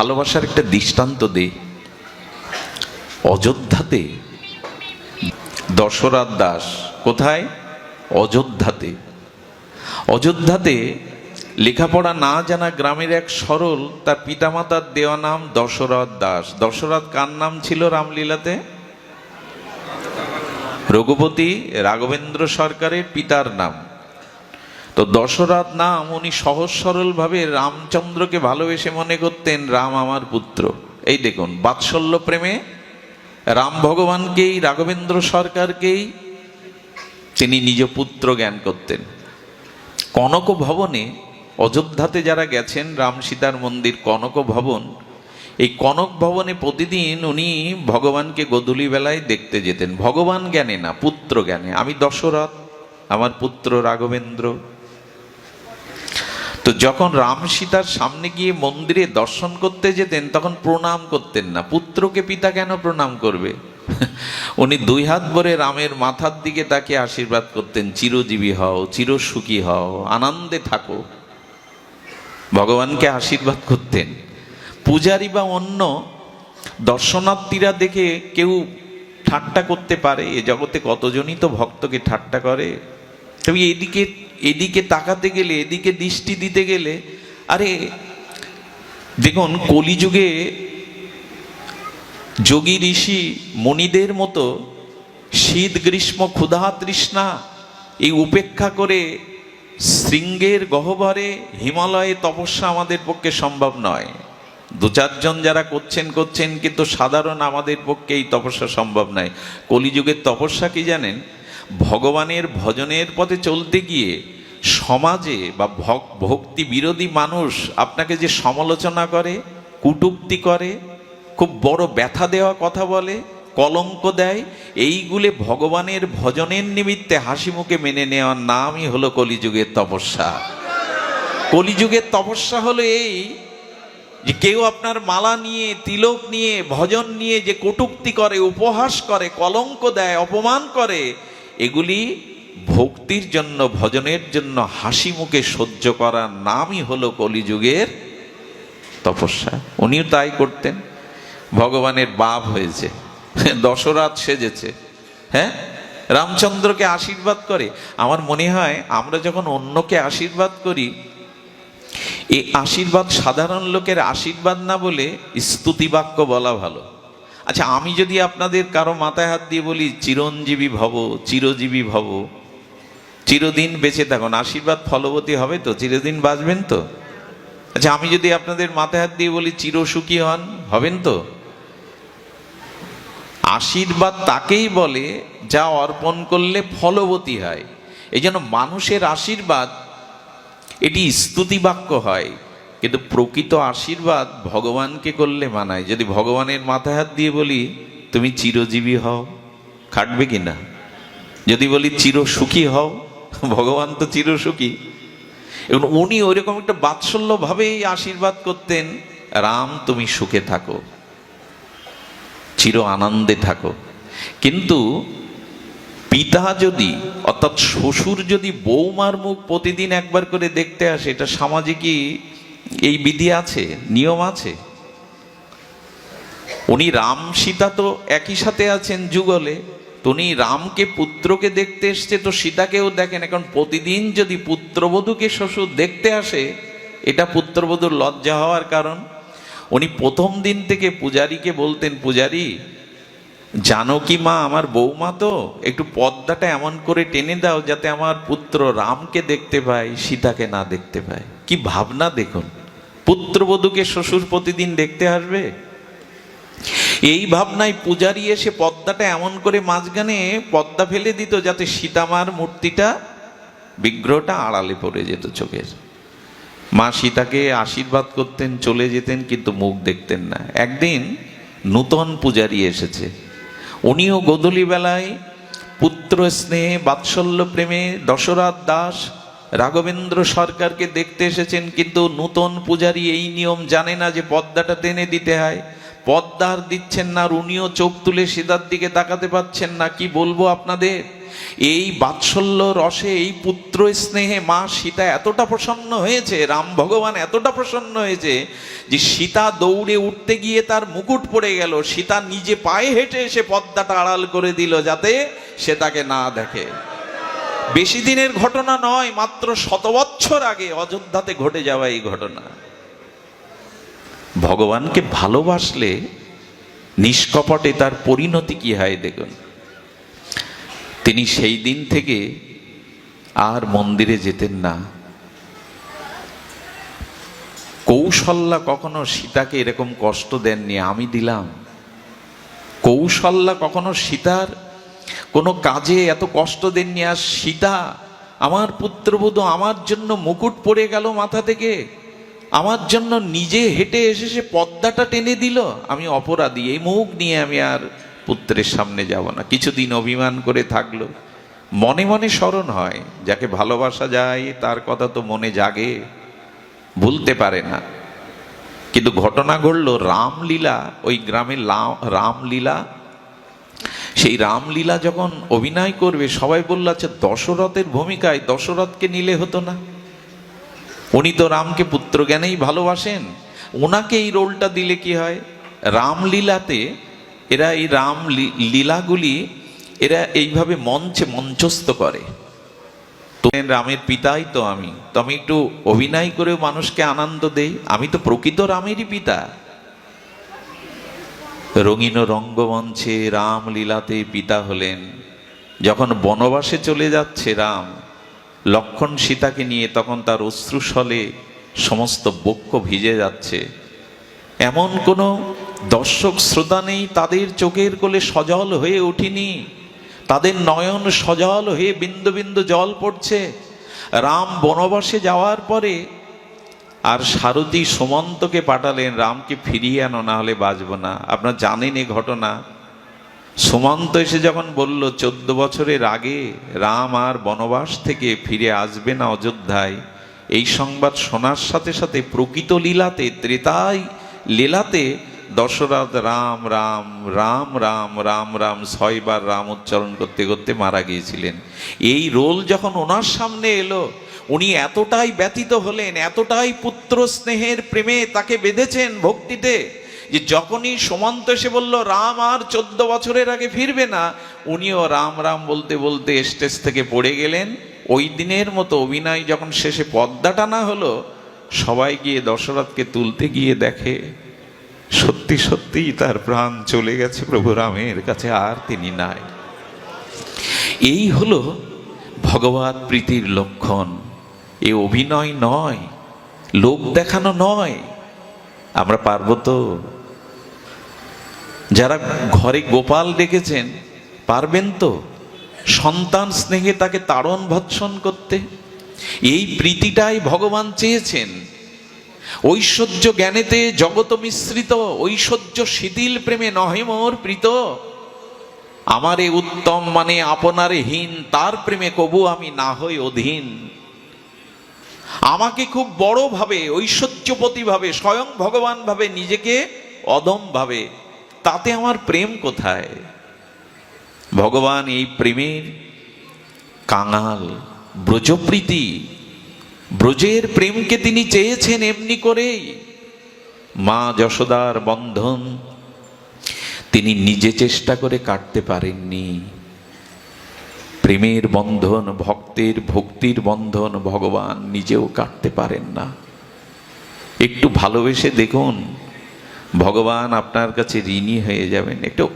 ভালোবাসার একটা দৃষ্টান্ত দে। অযোধ্যাতে। দশরথ দাস, কোথায়? অযোধ্যাতে। অযোধ্যাতে লেখাপড়া না জানা গ্রামের এক সরল, তার পিতামাতার দেওয়া নাম দশরথ দাস। দশরথ কার নাম ছিল রামলীলাতে? রঘুপতি রাঘবেন্দ্র সরকারের পিতার নাম। তো দশরথ নাম উনি সহজ সরলভাবে রামচন্দ্রকে ভালোবেসে মনে করতেন, রাম আমার পুত্র। এই দেখুন, বাৎসল্য প্রেমে রাম ভগবানকেই, রাঘবেন্দ্র সরকারকেই তিনি নিজ পুত্র জ্ঞান করতেন। কনক ভবনে অযোধ্যাতে যারা গেছেন, রাম সীতার মন্দির কনক ভবন, এই কনক ভবনে প্রতিদিন উনি ভগবানকে গধূলি বেলায় দেখতে যেতেন। ভগবান জ্ঞানে না, পুত্র জ্ঞানে। আমি দশরথ, আমার পুত্র রাঘবেন্দ্র তো যখন রাম সীতার সামনে গিয়ে মন্দিরে দর্শন করতে যেতেন, তখন প্রণাম করতেন না। পুত্রকে পিতা কেন প্রণাম করবে? উনি দুই হাত ভরে রামের মাথার দিকে তাকে আশীর্বাদ করতেন, চিরজীবী হও, চিরসুখী হও, আনন্দে থাকো। ভগবানকে আশীর্বাদ করতেন। পূজারি বা অন্য দর্শনার্থীরা দেখে কেউ ঠাট্টা করতে পারে, এ জগতে কতজনই তো ভক্তকে ঠাট্টা করে। তবে এদিকে এদিকে তাকাতে গেলে, এদিকে দৃষ্টি দিতে গেলে, আরে, দেখুন, কলিযুগে যোগী ঋষি মণিদের মতো শীত, গ্রীষ্ম, ক্ষুধা, তৃষ্ণা এই উপেক্ষা করে শৃঙ্গের গহ্বরে হিমালয়ে তপস্যা আমাদের পক্ষে সম্ভব নয়। দু চারজন যারা করছেন করছেন, কিন্তু সাধারণ আমাদের পক্ষে এই তপস্যা সম্ভব নয়। কলিযুগের তপস্যা কি জানেন? ভগবানের ভজনের পথে চলতে গিয়ে সমাজে বা ভক- ভক্তি বিরোধী মানুষ আপনাকে যে সমালোচনা করে, কুটুক্তি করে, খুব বড় ব্যথা দেওয়া কথা বলে, কলঙ্ক দেয়, এইগুলো ভগবানের ভজনের নিমিত্তে হাসি মুখে মেনে নেওয়ার নামই হলো কলিযুগের তপস্যা। কলিযুগের তপস্যা হলো এই যে কেউ আপনার মালা নিয়ে, তিলক নিয়ে, ভজন নিয়ে যে কটুক্তি করে, উপহাস করে, কলঙ্ক দেয়, অপমান করে এগুলি ভক্তির জন্য, ভজনের জন্য হাসি মুখে সহ্য করার নামই হলো কলিযুগের তপস্যা। উনিও তাই করতেন। ভগবানের বাপ হয়েছে। দশরাত সেজেছে। হ্যাঁ? রামচন্দ্রকে আশীর্বাদ করে। আমার মনে হয় আমরা যখন অন্যকে আশীর্বাদ করি এই আশীর্বাদ সাধারণ লোকের আশীর্বাদ না বলে স্তুতি বাক্য বলা ভালো। আচ্ছা আমি যদি আপনাদের কারও মাথায় হাত দিয়ে বলি, চিরঞ্জীবী ভব, চিরজীবী ভব, চিরদিন বেঁচে থাকুন। আশীর্বাদ ফলবতী হবে তো? চিরদিন বাঁচবেন তো? আচ্ছা আমি যদি আপনাদের মাথায় হাত দিয়ে বলি, চিরসুখী হন হবেন তো? আশীর্বাদ তাকেই বলে যা অর্পণ করলে ফলবতী হয়। এই জন্য মানুষের আশীর্বাদ, এটি স্তুতি বাক্য হয়। কিন্তু প্রকৃত আশীর্বাদ ভগবানকে করলে মানায়। যদি ভগবানের মাথায় হাত দিয়ে বলি, তুমি চিরজীবী হও। খাটবে কি না? যদি বলি চির সুখী হও। ভগবান তো চির সুখী এবং উনি ওইরকম একটা বাৎসল্যভাবেই আশীর্বাদ করতেন, রাম, তুমি সুখে থাকো। চির আনন্দে থাকো। কিন্তু পিতা যদি, অর্থাৎ শ্বশুর যদি বৌমার মুখ প্রতিদিন একবার করে দেখতে আসে, এটা সামাজিকই এই বিধি আছে, নিয়ম আছে? উনি রাম সীতা তো একই সাথে আছেন যুগলে, তো উনি রামকে পুত্রকে দেখতে এসছে, তো সীতাকেও দেখেন। এখন প্রতিদিন যদি পুত্রবধূকে শ্বশুর দেখতে আসে, এটা পুত্রবধূর লজ্জা হওয়ার কারণ। উনি প্রথম দিন থেকে পূজারীকে বলতেন, পূজারী, জানো কি মা, আমার বৌমা তো একটু পর্দাটা এমন করে টেনে দাও, যাতে আমার পুত্র রামকে দেখতে পায়, সীতাকে না দেখতে পায়। কি ভাবনা দেখুন। পুত্রবধূকে শ্বশুর প্রতিদিন দেখতে আসবে? এই ভাবনায় পূজারি এসে পদ্মাটা এমন করে মাঝখানে পদ্মা ফেলে দিত যাতে সীতামার মূর্তিটা, বিগ্রহটা আড়ালে পড়ে যেত চোখের। মা সীতাকে আশীর্বাদ করতেন, চলে যেতেন, কিন্তু মুখ দেখতেন না। একদিন নূতন পূজারি এসেছে। উনিও গোধূলি বেলায় পুত্র স্নেহে বাৎসল্য প্রেমে দশরথ দাস রাঘবেন্দ্র সরকারকে দেখতে এসেছেন, কিন্তু নূতন পূজারী এই নিয়ম জানে না যে পদ্মাটা টেনে দিতে হয়। পদ্মার দিচ্ছেন না আর উনিও চোখ তুলে সীতার দিকে তাকাতে পাচ্ছেন না। কি বলব আপনাদের? এই বাৎসল্য রসে, এই পুত্র স্নেহে মা সীতা এতটা প্রসন্ন হয়েছে, রাম ভগবান এতটা প্রসন্ন হয়েছে, যে সীতা দৌড়ে উঠতে গিয়ে তার মুকুট পড়ে গেল। সীতা নিজে পায়ে হেঁটে এসে পদ্মাটা আড়াল করে দিল যাতে সে তাকে না দেখে। বেশি দিনের ঘটনা নয়, মাত্র শত বছর আগে অযোধ্যাতে ঘটে যাওয়া এই ঘটনা। ভগবানকে ভালোবাসলে নিষ্কপটে তার পরিণতি কি হয় দেখুন। তিনি সেই দিন থেকে আর মন্দিরে যেতেন না। কৌশল্যা কখনো সীতাকে এরকম কষ্ট দেননি, আমি দিলাম। কৌশল্যা কখনো সীতার কোনো কাজে এত কষ্ট দেননি আর সীতা, আমার পুত্রবধূ আমার জন্য মুকুট পড়ে গেল মাথা থেকে। আমার জন্য নিজে হেঁটে এসে সে পদ্মাটা টেনে দিল। আমি অপরাধী, এই মুখ নিয়ে আমি আর পুত্রের সামনে যাব না। কিছুদিন অভিমান করে থাকল। মনে মনে স্মরণ হয়, যাকে ভালোবাসা যায়, তার কথা তো মনে জাগে, ভুলতে পারে না। কিন্তু ঘটনা ঘটলো রামলীলা, ওই গ্রামে রামলীলা সেই রামলীলা যখন অভিনয় করবে, সবাই বলল আচ্ছা দশরথের ভূমিকায় দশরথকে নিলে হতো না? উনি তো রামকে পুত্র জ্ঞানেই ভালোবাসেন। ওনাকে এই রোলটা দিলে কি হয়? রামলীলাতে এরা এই রাম লীলাগুলি এরা এইভাবে মঞ্চে মঞ্চস্থ করে। তো রামের পিতাই তো আমি। তো আমি একটু অভিনয় করেও মানুষকে আনন্দ দেই। আমি তো প্রকৃত রামেরই পিতা। রঙিন রঙ্গমঞ্চে রাম লীলাতে পিতা হলেন। যখন বনবাসে চলে যাচ্ছে রাম, লক্ষণ সীতাকে নিয়ে তখন তার অশ্রুসলে সমস্ত বক্ষ ভিজে যাচ্ছে। এমন কোনো দর্শক শ্রোতা নেই তাদের চোখের কোলে সজল হয়ে উঠিনি তাদের নয়ন সজল হয়ে বিন্দু বিন্দু জল পড়ছে। রাম বনবাসে যাওয়ার পরে আর সারথী সুমন্তকে পাঠালেন, রামকে ফিরিয়ে আনো না হলে বাঁচব না। আপনার জানেন এ ঘটনা? সুমন্ত এসে যখন বলল, চোদ্দ বছরের আগে রাম আর বনবাস থেকে ফিরে আসবে না অযোধ্যায়। এই সংবাদ শোনার সাথে সাথে প্রকৃত লীলাতে, ত্রেতাই লীলাতে দশরথ রাম রাম রাম রাম রাম রাম ছয়বার রাম উচ্চারণ করতে করতে মারা গিয়েছিলেন। এই রোল যখন ওনার সামনে এলো উনি এতটাই ব্যতীত হলেন, এতটাই পুত্র স্নেহের প্রেমে তাকে বেঁধেছেন ভক্তিতে, যে যখনই সুমন্ত এসে বলল, রাম আর চোদ্দ বছরের আগে ফিরবে না, উনিও রাম রাম বলতে বলতে স্টেজ থেকে পড়ে গেলেন। ওই দিনের মতো অভিনয় যখন শেষে পদ্মা টানা হলো, সবাই গিয়ে দশরথকে তুলতে গিয়ে দেখে, সত্যি সত্যিই তার প্রাণ চলে গেছে প্রভু রামের কাছে, আর তিনি নাই। এই হলো ভগবত প্রীতির লক্ষণ। এ অভিনয় নয় লোক দেখানো নয়। আমরা পারব তো? যারা ঘরে গোপাল ডেকেছেন, পারবেন তো? সন্তান স্নেহে তাকে তাড়ন ভৎসন করতে। এই প্রীতিটাই ভগবান চেয়েছেন। ঐশ্বর্য জ্ঞানেতে জগত মিশ্রিত, ঐশ্বর্য শিথিল প্রেমে নহে মোর প্রীত। আমারে উত্তম মানে আপনারে হীন, তার প্রেমে কবু আমি না হই অধীন। আমাকে খুব বড় ভাবে ঐশ্বর্যপতি ভাবে, স্বয়ং ভগবান ভাবে, নিজেকে অদম ভাবে, তাতে আমার প্রেম কোথায়? ভগবান এই প্রেমের কাঙাল, ব্রজপ্রীতি, ব্রজের প্রেমকে তিনি চেয়েছেন এমনি করেই। মা যশোদার বন্ধন তিনি নিজে চেষ্টা করে কাটতে পারেননি। প্রেমের বন্ধন, ভক্তের ভক্তির বন্ধন ভগবান নিজেও কাটতে পারেন না। একটু ভালোবেসে দেখুন, ভগবান আপনার কাছে ঋণী হয়ে যাবেন, একটু